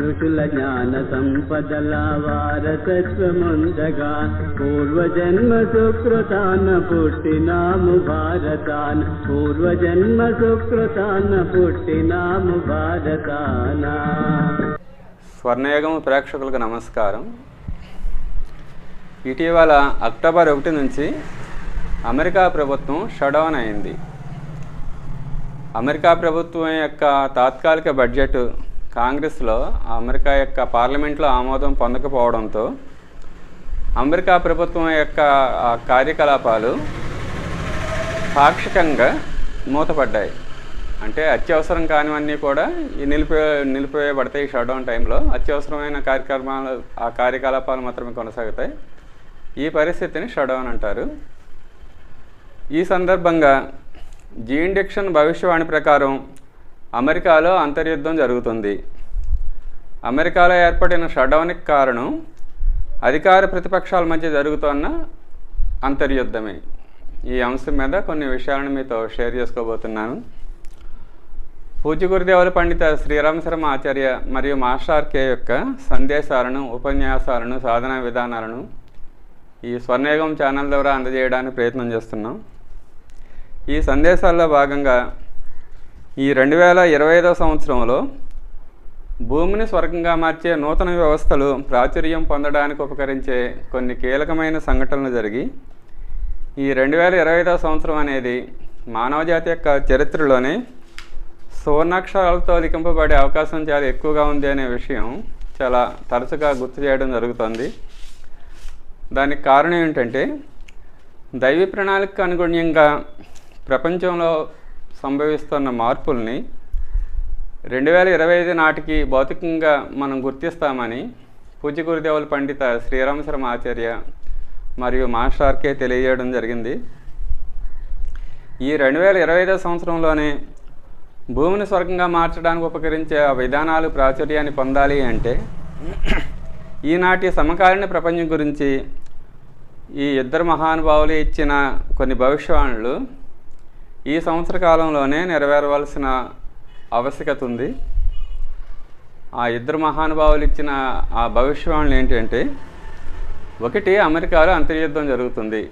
ఋషుల జ్ఞాన సంపదల వారసత్వముందగా పూర్వజన్మ సుకృతాన పుట్టినాము భారతాన పూర్వజన్మ సుకృతాన పుట్టినాము భారతాన స్వర్ణయుగం ప్రేక్షకులకు నమస్కారం. ఇటీవల అక్టోబర్ ఒకటి నుంచి అమెరికా ప్రభుత్వం షడౌన్ అయింది. అమెరికా ప్రభుత్వం యొక్క తాత్కాలిక బడ్జెట్ కాంగ్రెస్లో అమెరికా యొక్క పార్లమెంట్లో ఆమోదం పొందకపోవడంతో అమెరికా ప్రభుత్వం యొక్క కార్యకలాపాలు పాక్షికంగా మూతపడ్డాయి. అంటే అత్యవసరం కానివన్నీ కూడా ఈ నిలిపి నిలిపివేయబడతాయి ఈ షట్డౌన్ టైంలో. అత్యవసరమైన కార్యక్రమాలు ఆ కార్యకలాపాలు మాత్రమే కొనసాగుతాయి. ఈ పరిస్థితిని షట్డౌన్ అంటారు. ఈ సందర్భంగా జీన్ డిక్షన్ భవిష్యవాణి ప్రకారం అమెరికాలో అంతర్యుద్ధం జరుగుతుంది. అమెరికాలో ఏర్పడిన షట్డౌన్కి కారణం అధికార ప్రతిపక్షాల మధ్య జరుగుతున్న అంతర్యుద్ధమే. ఈ అంశం మీద కొన్ని విషయాలను మీతో షేర్ చేసుకోబోతున్నాను. పూజ్య గురుదేవుల పండిత శ్రీరామ శర్మ ఆచార్య మరియు మాస్టర్ కే యొక్క సందేశాలను ఉపన్యాసాలను సాధనా విధానాలను ఈ స్వర్ణయుగం ఛానల్ ద్వారా అందజేయడానికి ప్రయత్నం చేస్తున్నాం. ఈ సందేశాల్లో భాగంగా ఈ రెండు వేల ఇరవై ఐదవ సంవత్సరంలో భూమిని స్వర్గంగా మార్చే నూతన వ్యవస్థలు ప్రాచుర్యం పొందడానికి ఉపకరించే కొన్ని కీలకమైన సంఘటనలు జరిగి ఈ రెండు వేల ఇరవై ఐదవ సంవత్సరం అనేది మానవజాతి యొక్క చరిత్రలోనే సువర్ణాక్షరాలతో లిఖింపబడే అవకాశం చాలా ఎక్కువగా ఉంది అనే విషయం చాలా తరచుగా గుర్తు చేయడం జరుగుతుంది. దానికి కారణం ఏంటంటే దైవీ ప్రణాళికకు అనుగుణ్యంగా ప్రపంచంలో సంభవిస్తున్న మార్పుల్ని రెండు వేల ఇరవై ఐదు నాటికి భౌతికంగా మనం గుర్తిస్తామని పూజ్య గురుదేవుల పండిత శ్రీరామశరమ ఆచార్య మరియు మాస్టార్కే తెలియజేయడం జరిగింది. ఈ రెండు వేల ఇరవై ఐదో సంవత్సరంలోనే భూమిని స్వర్గంగా మార్చడానికి ఉపకరించే ఆ విధానాలు ప్రాచుర్యాన్ని పొందాలి అంటే ఈనాటి సమకాలీన ప్రపంచం గురించి ఈ ఇద్దరు మహానుభావులు ఇచ్చిన కొన్ని భవిష్యవాణులు ఈ సంవత్సర కాలంలోనే నెరవేరవలసిన ఆవశ్యకత ఉంది. ఆ ఇద్దరు మహానుభావులు ఇచ్చిన ఆ భవిష్యవాణులు ఏంటంటే ఒకటి అమెరికాలో అంతర్యుద్ధం జరుగుతుంది.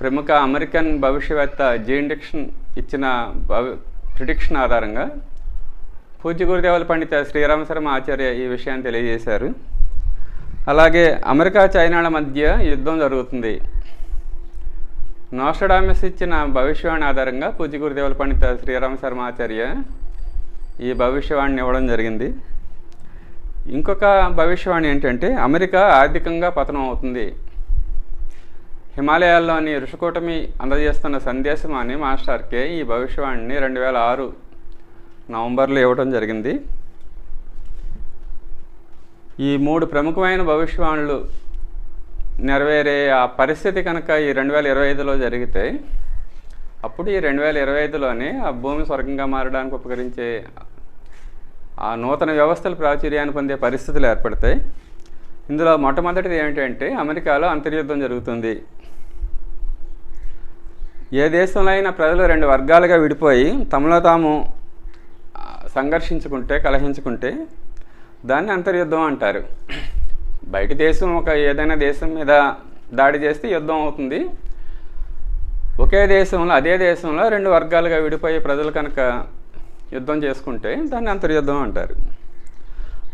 ప్రముఖ అమెరికన్ భవిష్యవేత్త జీన్ డిక్షన్ ఇచ్చిన భవి ప్రిడిక్షన్ ఆధారంగా పూజ్య గురుదేవుల పండిత శ్రీరామ శర్మ ఆచార్య ఈ విషయాన్ని తెలియజేశారు. అలాగే అమెరికా చైనాల మధ్య యుద్ధం జరుగుతుంది. నోస్టడామిస్ ఇచ్చిన భవిష్యవాణి ఆధారంగా పూజ్య గురుదేవుల పండిత శ్రీరామ శర్మ ఆచార్య ఈ భవిష్యవాణిని ఇవ్వడం జరిగింది. ఇంకొక భవిష్యవాణి ఏంటంటే అమెరికా ఆర్థికంగా పతనం అవుతుంది. హిమాలయాల్లోని ఋషికూటమి అందజేస్తున్న సందేశం అని మాస్టర్కే ఈ భవిష్యవాణిని రెండు వేల ఆరు నవంబర్లో ఇవ్వడం జరిగింది. ఈ మూడు ప్రముఖమైన భవిష్యవాణులు నెరవేరే ఆ పరిస్థితి కనుక ఈ రెండు వేల ఇరవై ఐదులో జరిగితే అప్పుడు ఈ రెండు వేల ఇరవై ఐదులోనే ఆ భూమి స్వర్గంగా మారడానికి ఉపకరించే ఆ నూతన వ్యవస్థలు ప్రాచుర్యాన్ని పొందే పరిస్థితులు ఏర్పడతాయి ఇందులో మొట్టమొదటిది ఏమిటంటే అమెరికాలో అంతర్యుద్ధం జరుగుతుంది. ఏ దేశంలో అయినా ప్రజలు రెండు వర్గాలుగా విడిపోయి తమలో తాము సంఘర్షించుకుంటే కలహించుకుంటే దాన్ని అంతర్యుద్ధం అంటారు. బయట దేశం ఒక ఏదైనా దేశం మీద దాడి చేస్తే యుద్ధం అవుతుంది. ఒకే దేశంలో అదే దేశంలో రెండు వర్గాలుగా విడిపోయే ప్రజలు కనుక యుద్ధం చేసుకుంటే దాన్ని అంతర్యుద్ధం అంటారు.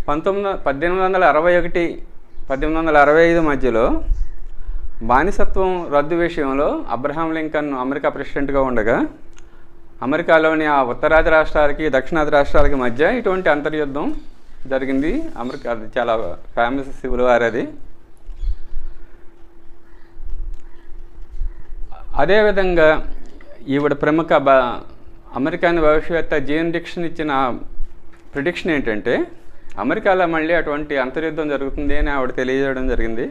పంతొమ్మిది పద్దెనిమిది వందల అరవై ఒకటి పద్దెనిమిది వందల అరవై ఐదు మధ్యలో బానిసత్వం రద్దు విషయంలో అబ్రహాం లింకన్ అమెరికా ప్రెసిడెంట్గా ఉండగా అమెరికాలోని ఆ ఉత్తరాది రాష్ట్రాలకి దక్షిణాది రాష్ట్రాలకి మధ్య ఇటువంటి అంతర్యుద్ధం జరిగింది. అమెరికా అది చాలా ఫేమస్ సివిల్ వార్ అది. అదేవిధంగా ఈవిడ ప్రముఖ బ అమెరికాని భవిష్యత్ జీన్ డిక్షన్ ఇచ్చిన ప్రిడిక్షన్ ఏంటంటే అమెరికాలో మళ్ళీ అటువంటి అంతర్యుద్ధం జరుగుతుంది అని ఆవిడ తెలియజేయడం జరిగింది.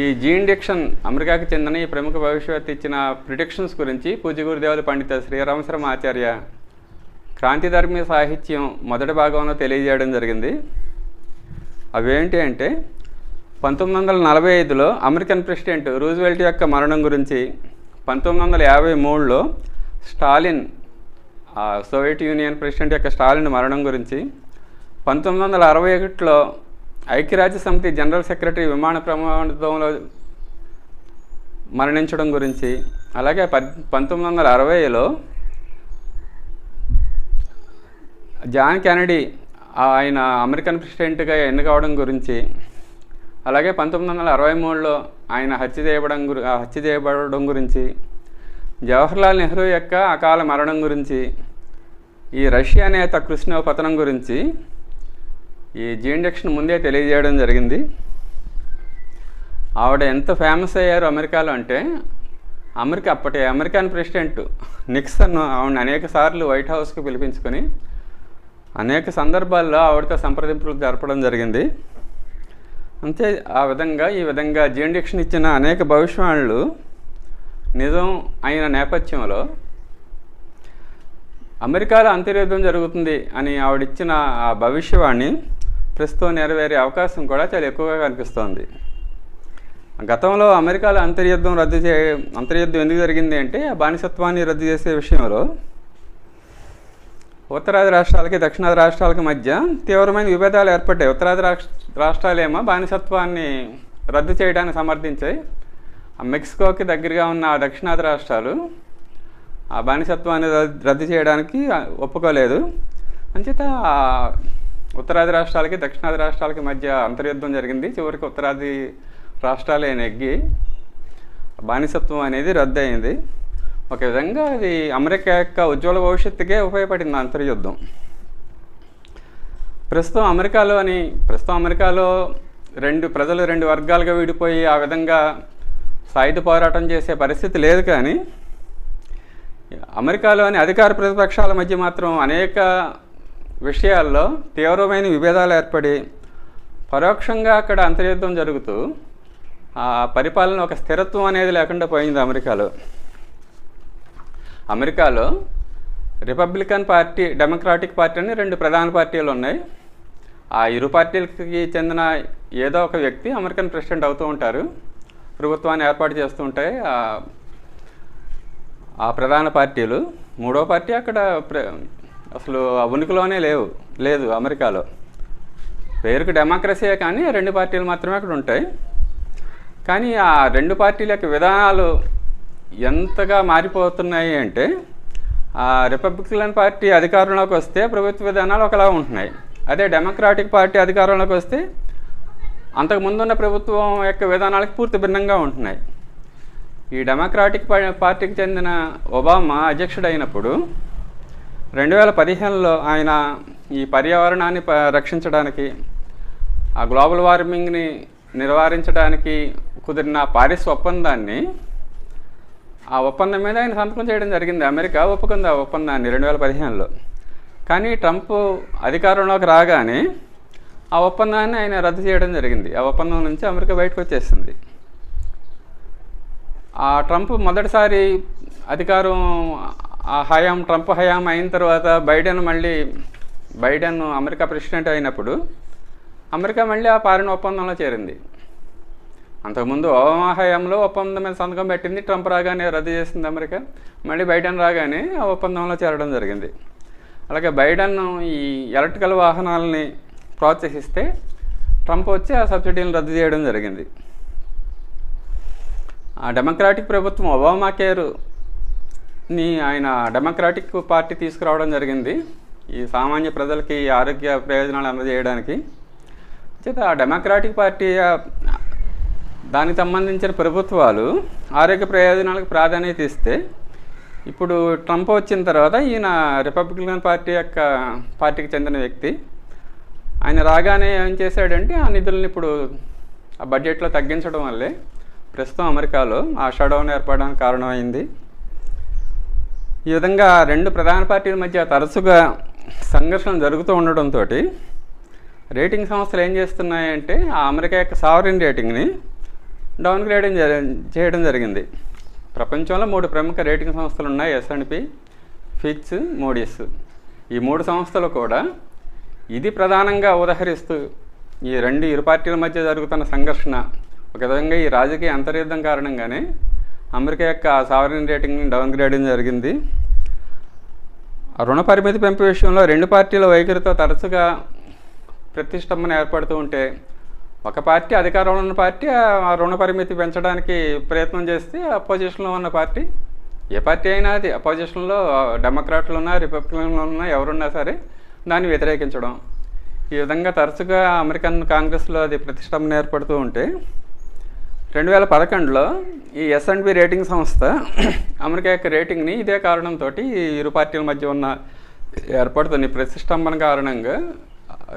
ఈ జీన్ డిక్షన్ అమెరికాకి చెందిన ఈ ప్రముఖ భవిష్యత్తు ఇచ్చిన ప్రిడిక్షన్స్ గురించి పూజ గురుదేవుల పండిత శ్రీరామశ్రమ ఆచార్య క్రాంతిధర్మి సాహిత్యం మొదటి భాగంలో తెలియజేయడం జరిగింది. అవేంటి అంటే పంతొమ్మిది వందల నలభై ఐదులో అమెరికన్ ప్రెసిడెంట్ రూజ్వెల్ట్ యొక్క మరణం గురించి పంతొమ్మిది వందల యాభై మూడులో స్టాలిన్ సోవియట్ యూనియన్ ప్రెసిడెంట్ యొక్క స్టాలిన్ మరణం గురించి పంతొమ్మిది వందల అరవై ఒకటిలో ఐక్యరాజ్య సమితి జనరల్ సెక్రటరీ విమాన ప్రమాదంలో మరణించడం గురించి అలాగే పంతొమ్మిది వందల అరవైలో జాన్ కెనడీ ఆయన అమెరికన్ ప్రెసిడెంట్గా ఎన్నుకోవడం గురించి అలాగే పంతొమ్మిది వందల అరవై మూడులో ఆయన హత్య చేయబడం గురి హత్య చేయబడడం గురించి జవహర్లాల్ నెహ్రూ యొక్క అకాల మరణం గురించి ఈ రష్యా నేత కృష్ణ పతనం గురించి ఈ జీండక్షన్ ముందే తెలియజేయడం జరిగింది. ఆవిడ ఎంత ఫేమస్ అయ్యారు అమెరికాలో అంటే అమెరికా అప్పటి అమెరికన్ ప్రెసిడెంట్ నిక్సన్ ఆవిడ అనేక సార్లు వైట్ హౌస్కి పిలిపించుకొని అనేక సందర్భాల్లో ఆవిడతో సంప్రదింపులు జరపడం జరిగింది. అంతే ఆ విధంగా ఈ విధంగా జీండిక్షన్ ఇచ్చిన అనేక భవిష్యవాణులు నిజం అయిన నేపథ్యంలో అమెరికాలో అంతర్యుద్ధం జరుగుతుంది అని ఆవిడిచ్చిన ఆ భవిష్యవాణి ప్రస్తుతం నెరవేరే అవకాశం కూడా చాలా ఎక్కువగా కనిపిస్తోంది. గతంలో అమెరికాలో అంతర్యుద్ధం రద్దు చే అంతర్యుద్ధం ఎందుకు జరిగింది అంటే ఆ బానిసత్వాన్ని రద్దు చేసే విషయంలో ఉత్తరాది రాష్ట్రాలకి దక్షిణాది రాష్ట్రాలకి మధ్య తీవ్రమైన విభేదాలు ఏర్పడ్డాయి. ఉత్తరాది రాష్ట్ర రాష్ట్రాలేమో బానిసత్వాన్ని రద్దు చేయడానికి సమర్థించాయి. ఆ మెక్సికోకి దగ్గరగా ఉన్న ఆ దక్షిణాది రాష్ట్రాలు ఆ బానిసత్వాన్ని రద్దు చేయడానికి ఒప్పుకోలేదు. అంచేత ఉత్తరాది రాష్ట్రాలకి దక్షిణాది రాష్ట్రాలకి మధ్య అంతర్యుద్ధం జరిగింది. చివరికి ఉత్తరాది రాష్ట్రాలే నెగ్గి బానిసత్వం అనేది రద్దు అయింది ఒక విధంగా అది అమెరికా యొక్క ఉజ్వల భవిష్యత్తుకే ఉపయోగపడింది అంతర్యుద్ధం. ప్రస్తుతం అమెరికాలో అని ప్రస్తుతం అమెరికాలో రెండు ప్రజలు రెండు వర్గాలుగా విడిపోయి ఆ విధంగా సాయుధ పోరాటం చేసే పరిస్థితి లేదు కానీ అమెరికాలోని అధికార ప్రతిపక్షాల మధ్య మాత్రం అనేక విషయాల్లో తీవ్రమైన విభేదాలు ఏర్పడి పరోక్షంగా అక్కడ అంతర్యుద్ధం జరుగుతూ ఆ పరిపాలన ఒక స్థిరత్వం అనేది లేకుండా పోయింది అమెరికాలో. అమెరికాలో రిపబ్లికన్ పార్టీ డెమోక్రాటిక్ పార్టీ అని రెండు ప్రధాన పార్టీలు ఉన్నాయి. ఆ ఇరు పార్టీలకి చెందిన ఏదో ఒక వ్యక్తి అమెరికన్ ప్రెసిడెంట్ అవుతూ ఉంటారు. ప్రభుత్వాన్ని ఏర్పాటు చేస్తూ ఉంటాయి. ఆ- ప్రధాన పార్టీలు. మూడో పార్టీ అక్కడ ప్ర- అసలు ఆ ఉనికిలోనే లేవు లేదు అమెరికాలో. పేరుకు డెమోక్రసీయే కానీ రెండు పార్టీలు మాత్రమే అక్కడ ఉంటాయి. కానీ ఆ రెండు పార్టీల యొక్క విధానాలు ఎంతగా మారిపోతున్నాయి అంటే ఆ రిపబ్లికన్ పార్టీ అధికారంలోకి వస్తే ప్రభుత్వ విధానాలు ఒకలా ఉంటున్నాయి. అదే డెమోక్రాటిక్ పార్టీ అధికారంలోకి వస్తే అంతకుముందున్న ప్రభుత్వం యొక్క విధానాలకు పూర్తి భిన్నంగా ఉంటున్నాయి. ఈ డెమోక్రాటిక్ పార్టీకి చెందిన ఒబామా అధ్యక్షుడైనప్పుడు రెండు వేల పదిహేనులో ఆయన ఈ పర్యావరణాన్ని ప- రక్షించడానికి ఆ గ్లోబల్ వార్మింగ్ని నివారించడానికి కుదిరిన పారిస్ ఒప్పందాన్ని ఆ ఒప్పందం మీద ఆయన సంతకం చేయడం జరిగింది. అమెరికా ఒప్పుకుంది ఆ ఒప్పందాన్ని రెండు వేల పదిహేనులో. కానీ ట్రంప్ అధికారంలోకి రాగానే ఆ ఒప్పందాన్ని ఆయన రద్దు చేయడం జరిగింది. ఆ ఒప్పందం నుంచి అమెరికా బయటకు వచ్చేసింది. ఆ ట్రంప్ మొదటిసారి అధికారం ఆ హయాం ట్రంప్ హయాం అయిన తర్వాత బైడెన్ మళ్ళీ బైడెన్ అమెరికా ప్రెసిడెంట్ అయినప్పుడు అమెరికా మళ్ళీ ఆ పారిన ఒప్పందంలో చేరింది. అంతకుముందు ఒబామా హయాంలో ఒప్పందం మీద సంతకం పెట్టింది ట్రంప్ రాగానే రద్దు చేసింది అమెరికా. మళ్ళీ బైడెన్ రాగానే ఆ ఒప్పందంలో చేరడం జరిగింది. అలాగే బైడెన్ ఈ ఎలక్ట్రికల్ వాహనాలని ప్రోత్సహిస్తే ట్రంప్ వచ్చి ఆ సబ్సిడీలను రద్దు చేయడం జరిగింది. ఆ డెమోక్రాటిక్ ప్రభుత్వం ఒబామా కేర్ని ఆయన డెమోక్రాటిక్ పార్టీ తీసుకురావడం జరిగింది. ఈ సామాన్య ప్రజలకి ఆరోగ్య ప్రయోజనాలు అందజేయడానికి. చేత ఆ డెమోక్రాటిక్ పార్టీ దానికి సంబంధించిన ప్రభుత్వాలు ఆరోగ్య ప్రయోజనాలకు ప్రాధాన్యత ఇస్తే ఇప్పుడు ట్రంప్ వచ్చిన తర్వాత ఈయన రిపబ్లికన్ పార్టీ యొక్క పార్టీకి చెందిన వ్యక్తి. ఆయన రాగానే ఏం చేశాడంటే ఆ నిధులను ఇప్పుడు ఆ బడ్జెట్లో తగ్గించడం వల్లే ప్రస్తుతం అమెరికాలో ఆ షడౌన్ ఏర్పడడానికి కారణమైంది. ఈ విధంగా రెండు ప్రధాన పార్టీల మధ్య తరచుగా సంఘర్షణ జరుగుతూ ఉండడంతో రేటింగ్ సంస్థలు ఏం చేస్తున్నాయంటే ఆ అమెరికా యొక్క సావరిన్ రేటింగ్ని డౌన్ గ్రేడింగ్ జరి- చేయడం జరిగింది. ప్రపంచంలో మూడు ప్రముఖ రేటింగ్ సంస్థలు ఉన్నాయి. ఎస్ఎండ్పి ఫిచ్ మోడీస్ ఈ మూడు సంస్థలు కూడా ఇది ప్రధానంగా ఉదహరిస్తూ ఈ రెండు ఇరు పార్టీల మధ్య జరుగుతున్న సంఘర్షణ ఒక విధంగా ఈ రాజకీయ అంతర్యుద్ధం కారణంగానే అమెరికా యొక్క సావరిన్ రేటింగ్ని డౌన్ గ్రేడింగ్ జరిగింది. రుణ పరిమితి పెంపు విషయంలో రెండు పార్టీల వైఖరితో తరచుగా ప్రతిష్టంభన ఏర్పడుతూ ఉంటే ఒక పార్టీ అధికారంలో ఉన్న పార్టీ ఆ రుణ పరిమితి పెంచడానికి ప్రయత్నం చేస్తే అపోజిషన్లో ఉన్న పార్టీ ఏ పార్టీ అయినా అది అపోజిషన్లో డెమోక్రాట్లు ఉన్నా రిపబ్లికన్లు ఉన్నా ఎవరున్నా సరే దాన్ని వ్యతిరేకించడం. ఈ విధంగా తరచుగా అమెరికన్ కాంగ్రెస్లో అది ప్రతిష్టంభన ఏర్పడుతూ ఉంటే రెండు వేల పదకొండులో ఈ ఎస్ఎండ్బి రేటింగ్ సంస్థ అమెరికా యొక్క రేటింగ్ని ఇదే కారణంతో ఇరు పార్టీల మధ్య ఉన్న ఏర్పడుతుంది ప్రతిష్టంభన కారణంగా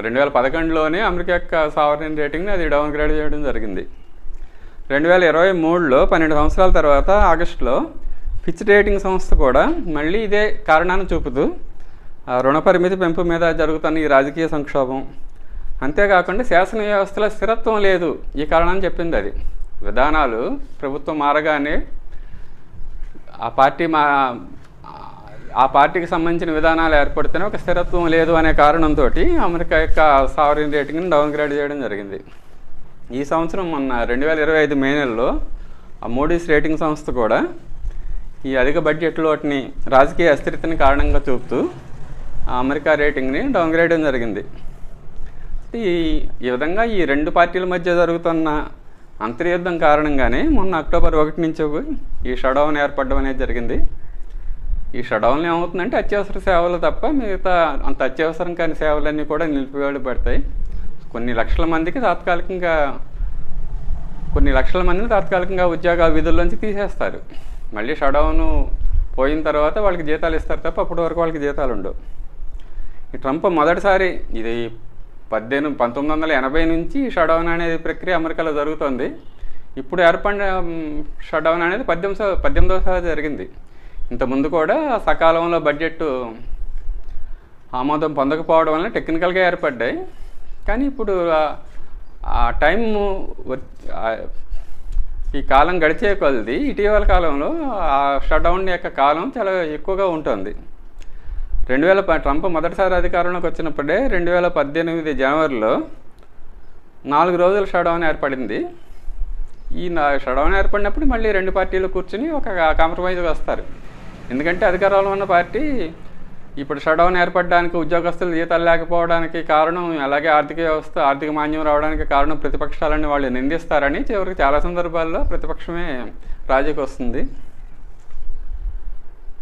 రెండు వేల పదకొండులోనే అమెరికా యొక్క సావరిన్ రేటింగ్ని అది డౌన్ గ్రేడ్ చేయడం జరిగింది. రెండు వేల ఇరవై మూడులో పన్నెండు సంవత్సరాల తర్వాత ఆగస్టులో ఫిచ్ రేటింగ్ సంస్థ కూడా మళ్ళీ ఇదే కారణాన్ని చూపుతూ ఆ రుణ పరిమితి పెంపు మీద జరుగుతున్న ఈ రాజకీయ సంక్షోభం. అంతేకాకుండా శాసన వ్యవస్థలో స్థిరత్వం లేదు ఈ కారణాన్ని చెప్పింది అది. విధానాలు ప్రభుత్వం మారగానే ఆ పార్టీ మా ఆ పార్టీకి సంబంధించిన విధానాలు ఏర్పడితేనే ఒక స్థిరత్వం లేదు అనే కారణంతో అమెరికా యొక్క సావరిన్ రేటింగ్ని డౌన్ గ్రేడ్ చేయడం జరిగింది. ఈ సంవత్సరం మొన్న రెండు వేల ఇరవై ఐదు మే నెలలో ఆ మోడీస్ రేటింగ్ సంస్థ కూడా ఈ అధిక బడ్జెట్లో వాటిని రాజకీయ అస్థిరతని కారణంగా చూపుతూ ఆ అమెరికా రేటింగ్ని డౌన్ గ్రేడ్ జరిగింది. ఈ ఈ విధంగా ఈ రెండు పార్టీల మధ్య జరుగుతున్న అంతర్యుద్ధం కారణంగానే మొన్న అక్టోబర్ ఒకటి నుంచి ఈ షడౌన్ ఏర్పడడం అనేది జరిగింది. ఈ షడౌన్ ఏమవుతుందంటే అత్యవసర సేవలు తప్ప మిగతా అంత అత్యవసరం కాని సేవలన్నీ కూడా నిలిపివేయబడతాయి కొన్ని లక్షల మందికి తాత్కాలికంగా కొన్ని లక్షల మందిని తాత్కాలికంగా ఉద్యోగ విధుల్లోంచి తీసేస్తారు. మళ్ళీ షడౌన్ పోయిన తర్వాత వాళ్ళకి జీతాలు ఇస్తారు తప్ప అప్పటి వరకు వాళ్ళకి జీతాలు ఉండవు. ఈ ట్రంప్ మొదటిసారి ఇది పద్దెనిమిది పంతొమ్మిది వందల ఎనభై నుంచి షడౌన్ అనేది ప్రక్రియ అమెరికాలో జరుగుతుంది. ఇప్పుడు ఏర్పడిన షడౌన్ అనేది పద్దెనిమిది పద్దెనిమిదవసారి జరిగింది. ఇంతకుముందు కూడా సకాలంలో బడ్జెట్ ఆమోదం పొందకపోవడం వల్ల టెక్నికల్గా ఏర్పడ్డాయి. కానీ ఇప్పుడు ఆ- టైం ఈ కాలం గడిచే కొలది ఇటీవల కాలంలో ఆ షట్డౌన్ యొక్క కాలం చాలా ఎక్కువగా ఉంటుంది. రెండు వేల ట్రంప్ మొదటిసారి అధికారంలోకి వచ్చినప్పుడే రెండు వేల పద్దెనిమిది జనవరిలో నాలుగు రోజుల షట్డౌన్ ఏర్పడింది. ఈ నా షడౌన్ ఏర్పడినప్పుడు మళ్ళీ రెండు పార్టీలు కూర్చుని ఒక కాంప్రమైజ్కి వస్తారు. ఎందుకంటే అధికారంలో ఉన్న పార్టీ ఇప్పుడు షడౌన్ ఏర్పడడానికి ఉద్యోగస్తులు జీతాలు లేకపోవడానికి కారణం అలాగే ఆర్థిక వ్యవస్థ ఆర్థిక మాన్యం రావడానికి కారణం ప్రతిపక్షాలని వాళ్ళు నిందిస్తారని చివరికి చాలా సందర్భాల్లో ప్రతిపక్షమే రాజీకి వస్తుంది.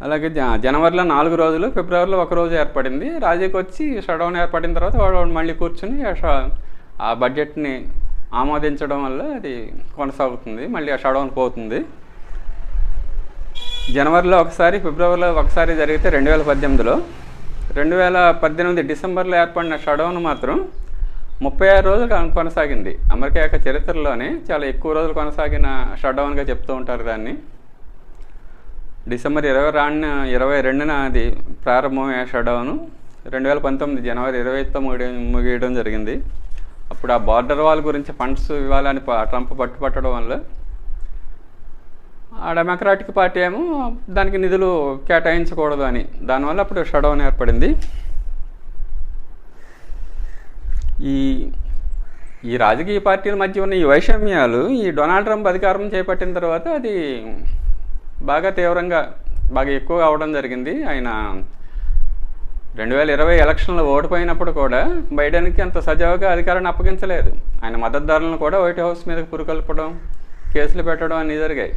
అలాగే జ జనవరిలో నాలుగు రోజులు ఫిబ్రవరిలో ఒక రోజు ఏర్పడింది. రాజీకి వచ్చి షడౌన్ ఏర్పడిన తర్వాత వాళ్ళు మళ్ళీ కూర్చుని ఆ ష- ఆ బడ్జెట్ని ఆమోదించడం వల్ల అది కొనసాగుతుంది. మళ్ళీ ఆ షడౌన్ పోతుంది. జనవరిలో ఒకసారి ఫిబ్రవరిలో ఒకసారి జరిగితే రెండు వేల పద్దెనిమిదిలో. రెండు వేల పద్దెనిమిది డిసెంబర్లో ఏర్పడిన షడౌన్ మాత్రం ముప్పై ఆరు రోజులు కొనసాగింది. అమెరికా యొక్క చరిత్రలోనే చాలా ఎక్కువ రోజులు కొనసాగిన షట్డౌన్గా చెప్తూ ఉంటారు దాన్ని. డిసెంబర్ ఇరవై రాను ఇరవై రెండున అది ప్రారంభమయ్యే షట్డౌన్. రెండు వేల పంతొమ్మిది జనవరి ఇరవైతో ముగి ముగియడం జరిగింది. అప్పుడు ఆ బార్డర్ వాల్ గురించి ఫండ్స్ ఇవ్వాలని ట్రంప్ పట్టుపట్టడం వల్ల ఆ డెమోక్రాటిక్ పార్టీ ఏమో దానికి నిధులు కేటాయించకూడదు అని. దానివల్ల అప్పుడు షడౌన్ ఏర్పడింది. ఈ ఈ రాజకీయ పార్టీల మధ్య ఉన్న ఈ వైషమ్యాలు ఈ డొనాల్డ్ ట్రంప్ అధికారం చేపట్టిన తర్వాత అది బాగా తీవ్రంగా బాగా ఎక్కువ అవడం జరిగింది. ఆయన రెండు వేల ఇరవై ఎలక్షన్లో ఓడిపోయినప్పుడు కూడా బైడెన్కి అంత సజావుగా అధికారాన్ని అప్పగించలేదు. ఆయన మద్దతుదారులను కూడా వైట్ హౌస్ మీదకి పురుకొల్పడం కేసులు పెట్టడం అన్నీ జరిగాయి.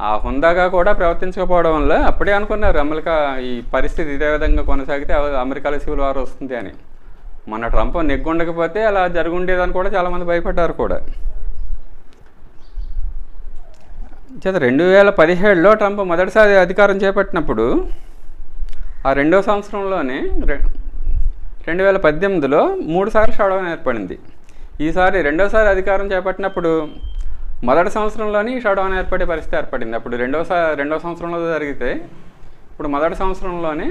ఆ హుందాగా కూడా ప్రవర్తించకపోవడం వల్ల అప్పుడే అనుకున్నారు అమెరికా ఈ పరిస్థితి ఇదే విధంగా కొనసాగితే అమెరికాలో సివిల్ వార్ వస్తుంది అని. మన ట్రంప్ నెగ్గుండకపోతే అలా జరుగుండేదని కూడా చాలామంది భయపడ్డారు కూడా. చేత రెండు వేల పదిహేడులో ట్రంప్ మొదటిసారి అధికారం చేపట్టినప్పుడు ఆ రెండో సంవత్సరంలోనే రె- రెండు వేల పద్దెనిమిదిలో మూడు సార్లు షడౌన్ ఏర్పడింది. ఈసారి రెండోసారి అధికారం చేపట్టినప్పుడు మొదటి సంవత్సరంలోనే ఈ షడౌన్ ఏర్పడే పరిస్థితి ఏర్పడింది. అప్పుడు రెండవ రెండవ సంవత్సరంలో జరిగితే ఇప్పుడు మొదటి సంవత్సరంలోనే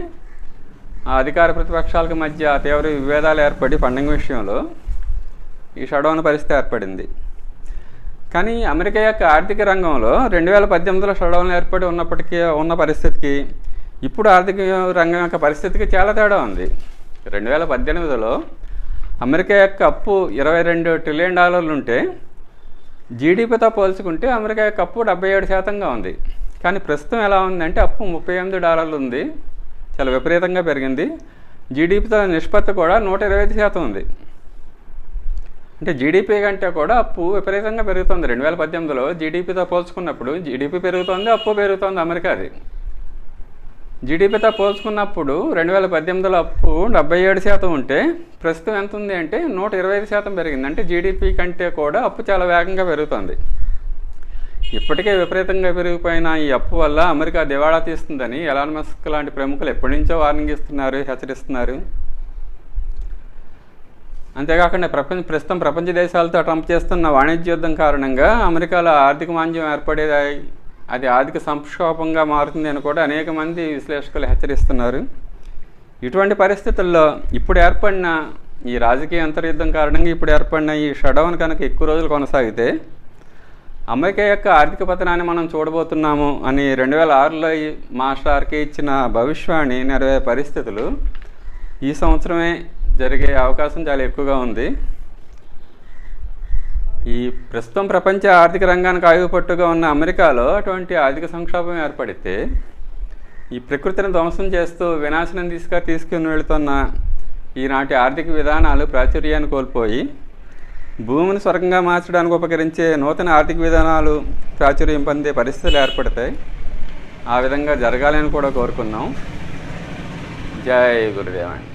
అధికార ప్రతిపక్షాలకు మధ్య తీవ్ర విభేదాలు ఏర్పడి ఫండింగ్ విషయంలో ఈ షడౌన్ పరిస్థితి ఏర్పడింది. కానీ అమెరికా యొక్క ఆర్థిక రంగంలో రెండు వేల పద్దెనిమిదిలో షడౌన్ ఏర్పడి ఉన్నప్పటికీ ఉన్న పరిస్థితికి ఇప్పుడు ఆర్థిక రంగం యొక్క పరిస్థితికి చాలా తేడా ఉంది. రెండు వేల పద్దెనిమిదిలో అమెరికా యొక్క అప్పు ఇరవై రెండు ట్రిలియన్ డాలర్లు ఉంటే జీడిపితో పోల్చుకుంటే అమెరికా యొక్క అప్పు డెబ్బై ఏడు శాతంగా ఉంది. కానీ ప్రస్తుతం ఎలా ఉందంటే అప్పు ముప్పై ఎనిమిది డాలర్లు ఉంది. చాలా విపరీతంగా పెరిగింది. జీడిపితో నిష్పత్తి కూడా నూట ఇరవై ఐదు శాతం ఉంది. అంటే జీడిపి కంటే కూడా అప్పు విపరీతంగా పెరుగుతుంది. రెండు వేల పద్దెనిమిదిలో జీడిపితో పోల్చుకున్నప్పుడు జీడిపి పెరుగుతుంది అప్పు పెరుగుతుంది అమెరికాది. జీడిపితో పోల్చుకున్నప్పుడు రెండు వేల పద్దెనిమిదిలో అప్పు డెబ్బై ఏడు శాతం ఉంటే ప్రస్తుతం ఎంత ఉంది అంటే నూట ఇరవై ఐదు శాతం పెరిగింది. అంటే జీడిపి కంటే కూడా అప్పు చాలా వేగంగా పెరుగుతుంది. ఇప్పటికే విపరీతంగా పెరిగిపోయిన ఈ అప్పు వల్ల అమెరికా దివాళా తీస్తుందని ఎలాన్ మస్క్ లాంటి ప్రముఖులు ఎప్పటి నుంచో వార్నింగ్ ఇస్తున్నారు హెచ్చరిస్తున్నారు. అంతేకాకుండా ప్రపంచ ప్రస్తుతం ప్రపంచ దేశాలతో ట్రంప్ చేస్తున్న వాణిజ్య యుద్ధం కారణంగా అమెరికాలో ఆర్థిక మాంద్యం ఏర్పడే అది ఆర్థిక సంక్షోభంగా మారుతుంది అని కూడా అనేక మంది విశ్లేషకులు హెచ్చరిస్తున్నారు. ఇటువంటి పరిస్థితుల్లో ఇప్పుడు ఏర్పడిన ఈ రాజకీయ అంతర్యుద్ధం కారణంగా ఇప్పుడు ఏర్పడిన ఈ షడౌన్ కనుక ఎక్కువ రోజులు కొనసాగితే అమెరికా యొక్క ఆర్థిక పతనాన్ని మనం చూడబోతున్నాము అని రెండు వేల ఆరులో ఈ మాస్టర్ ఇచ్చిన భవిష్యవాణి నెరవేరే పరిస్థితులు ఈ సంవత్సరమే జరిగే అవకాశం చాలా ఎక్కువగా ఉంది. ఈ ప్రస్తుతం ప్రపంచ ఆర్థిక రంగానికి ఆయుపట్టుగా ఉన్న అమెరికాలో అటువంటి ఆర్థిక సంక్షోభం ఏర్పడితే ఈ ప్రకృతిని ధ్వంసం చేస్తూ వినాశనం తీసుకు తీసుకుని వెళుతున్న ఈనాటి ఆర్థిక విధానాలు ప్రాచుర్యాన్ని కోల్పోయి భూమిని స్వర్గంగా మార్చడానికి ఉపకరించే నూతన ఆర్థిక విధానాలు ప్రాచుర్యం పొందే పరిస్థితులు ఏర్పడతాయి. ఆ విధంగా జరగాలని కూడా కోరుకున్నాం. జై గురుదేవండి